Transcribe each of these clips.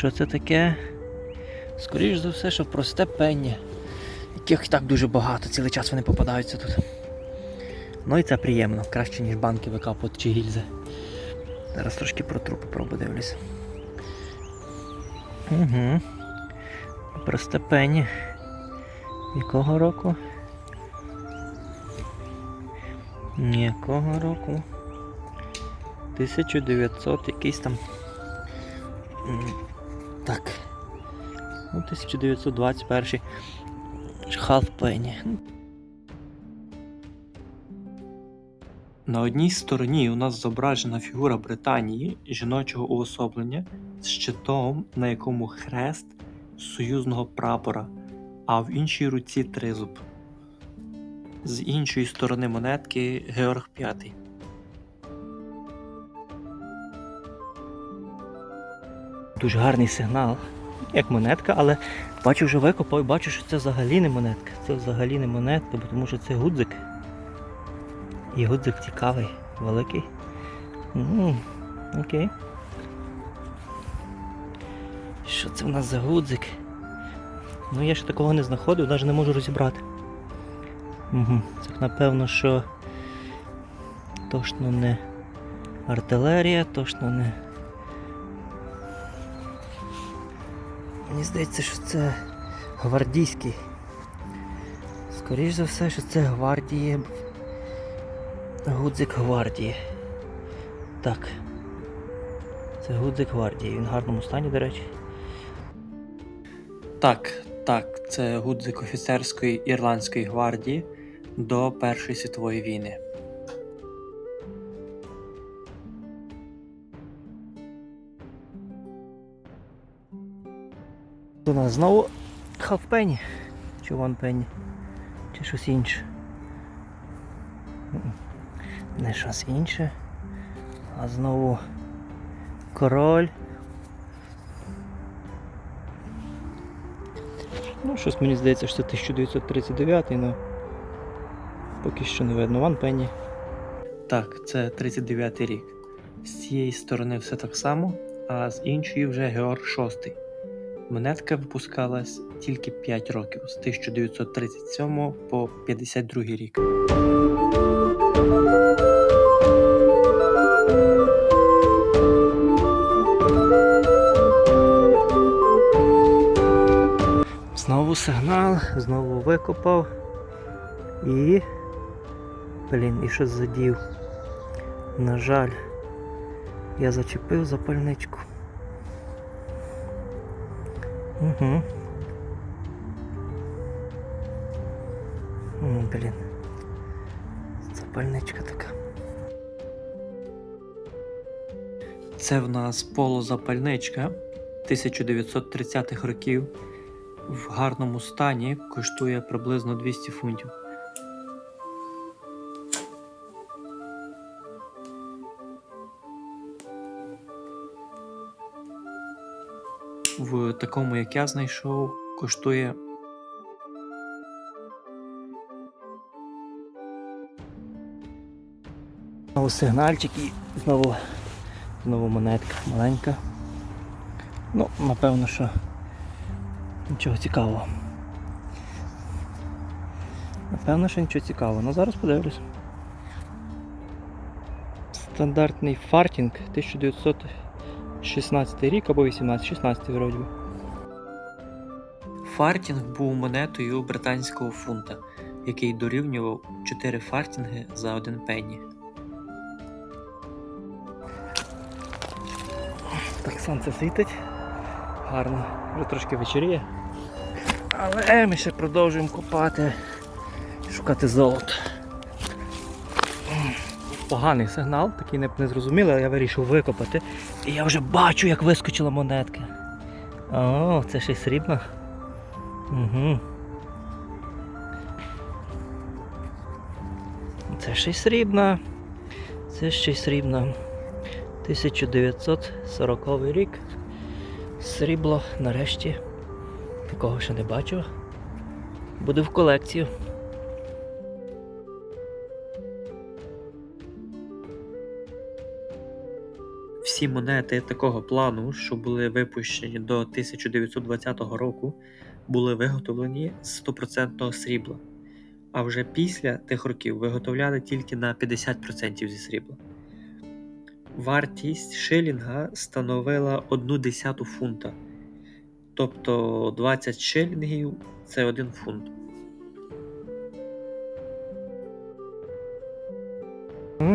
Що це таке? Скоріш за все, що просте пення, яких так дуже багато, цілий час вони попадаються тут. Ну і це приємно, краще, ніж банки викапувати чи гільзи. Зараз трошки про трупи подивлюся. Угу. Просте пені. Якого року? Якого року? 1900 якийсь там. Так. Ну, 1921 Half Penny. На одній стороні у нас зображена фігура Британії жіночого уособлення з щитом, на якому хрест союзного прапора, а в іншій руці тризуб. З іншої сторони монетки Георг V. Дуже гарний сигнал, як монетка, але бачу вже викопав і бачу, що це взагалі не монетка. Це взагалі не монетка, тому що це гудзик. І гудзик цікавий, великий. м окей. Що це в нас за гудзик? Ну я ще такого не знаходив, навіть не можу розібрати. Угу. Це напевно, що точно не артилерія, точно не. Мені здається, що це гвардійський. Скоріше за все, що це гвардії. Гудзик гвардії. Так. Це гудзик гвардії. Він в гарному стані, до речі. Так, так, це гудзик офіцерської ірландської гвардії до Першої світової війни. У нас знову халфпені. Чи ванпені, чи щось інше. Не щось інше. А знову король. Ну, щось мені здається, що це 1939, але поки що не видно. Ван Пенні. Так, це 39 рік. З цієї сторони все так само, а з іншої вже Георг VI. Монетка випускалась тільки 5 років з 1937 по 52 рік. Знову сигнал, знову викопав і. Блін, і щось задів. На жаль, я зачепив запальничку. Угу. О, блін. Запальничка така. Це в нас полозапальничка 1930-х років. В гарному стані коштує приблизно 200 фунтів. В такому, як я знайшов, коштує Знову сигнальчик і знову, знову монетка маленька. Ну, напевно, що нічого цікавого. Напевно, що нічого цікавого. Ну зараз подивлюсь. Стандартний фартінг 1916 рік або 18, 16 вроді. Фартінг був монетою британського фунта, який дорівнював 4 фартінги за один пенні. Так сонце світить. Гарно, вже трошки вечоріє. Але ми ще продовжуємо копати, шукати золото. Поганий сигнал, такий не, не але я вирішив викопати. І я вже бачу, як вискочила монетка. О, це ще й срібна. Угу. Це ще й срібна. Це ще й срібна. 1940 рік. Срібло нарешті. Такого ще не бачив. Буде в колекцію. Всі монети такого плану, що були випущені до 1920 року, були виготовлені з 100% срібла. А вже після тих років виготовляли тільки на 50% зі срібла. Вартість шилінга становила 1 десяту фунта. Тобто 20 шилінгів це 1 фунт.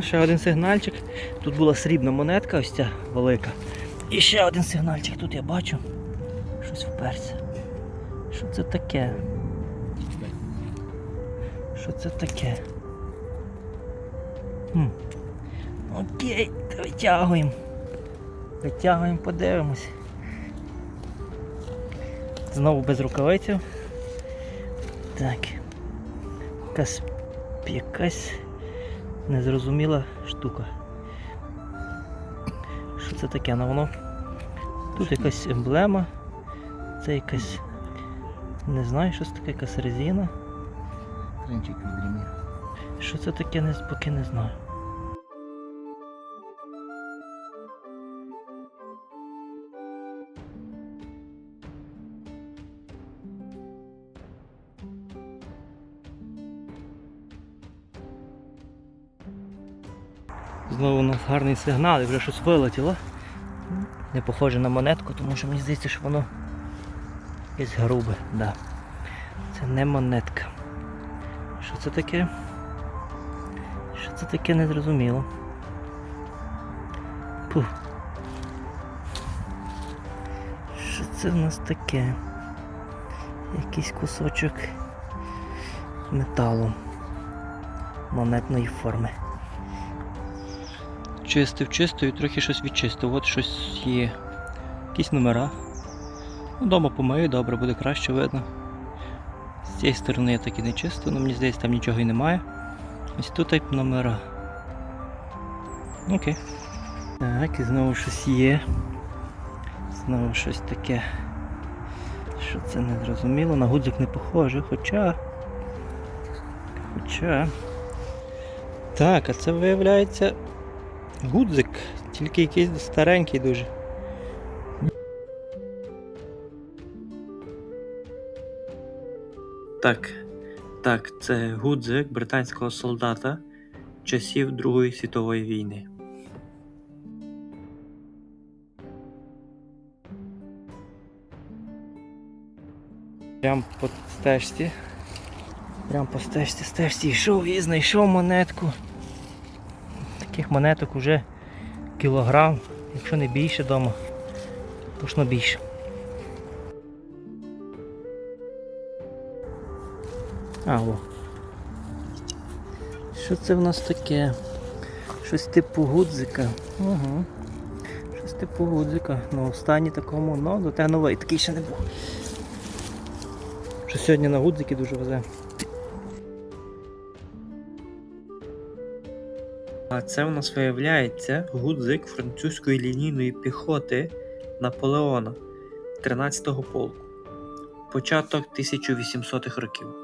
Ще один сигнальчик. Тут була срібна монетка, ось ця велика. І ще один сигнальчик тут я бачу. Щось вперся. Що це таке? Що це таке? Хм. Окей, то витягуємо. Витягуємо, подивимось. Знову без рукавиців. Так. Якась, якась незрозуміла штука. Що це таке? Ну воно. Тут якась емблема. Це якась. Не знаю, що це таке, якась резина. Що це таке, поки не знаю. Нас гарний сигнал і вже щось вилетіло. Не похоже на монетку, тому що мені здається, що воно якесь грубе. Да. Це не монетка. Що це таке? Що це таке незрозуміло. Пух. Що це в нас таке? Якийсь кусочок металу монетної форми. Чистив, чистив і трохи щось відчистив. От щось є. Якісь номера. Ну, Дома помию, добре, буде краще видно. З цієї сторони я так і не чистив, але мені здається, там нічого і немає. Ось тут номера. Окей. Так, і знову щось є. Знову щось таке. Що це не зрозуміло, на гудзик не похоже, хоча. Хоча. Так, а це виявляється гудзик, тільки якийсь старенький дуже. Так, так, це гудзик британського солдата часів Другої світової війни. Прям по стежці. Прям по стежці, стежці йшов і знайшов монетку. Таких монеток уже кілограм, якщо не більше вдома, точно більше. А, о. Що це в нас таке? Щось типу гудзика. Угу. Щось типу гудзика. Ну, останній такому, ну, зате новий, такий ще не був. Що сьогодні на гудзики дуже везе. А це у нас виявляється гудзик французької лінійної піхоти Наполеона 13-го полку. Початок 1800-х років.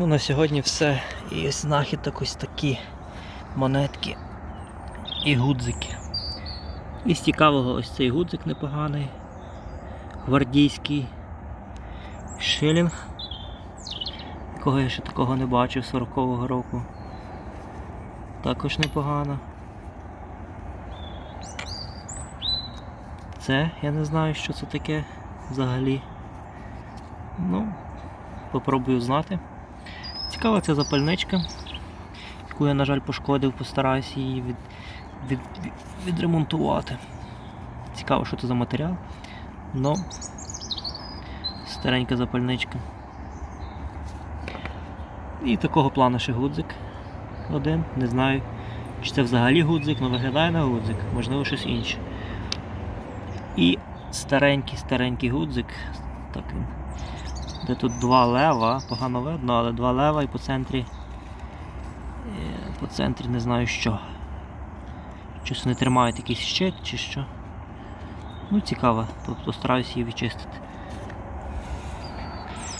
Ну, на сьогодні все. І ось знахідок ось такі монетки і гудзики. І з цікавого ось цей гудзик непоганий. Гвардійський шилінг. Якого я ще такого не бачив 40-го року. Також непогано. Це я не знаю, що це таке взагалі. Ну, попробую знати. Цікава ця запальничка, яку я, на жаль, пошкодив, постараюся її від, від, відремонтувати. Цікаво, що це за матеріал. Но старенька запальничка. І такого плану ще гудзик один. Не знаю, чи це взагалі гудзик, але виглядає на гудзик, можливо щось інше. І старенький-старенький гудзик. Так він де тут два лева, погано видно, але два лева і по центрі е, По центрі не знаю що. Щось вони тримають якийсь щит чи що. Ну, цікаво, тобто стараюся її відчистити.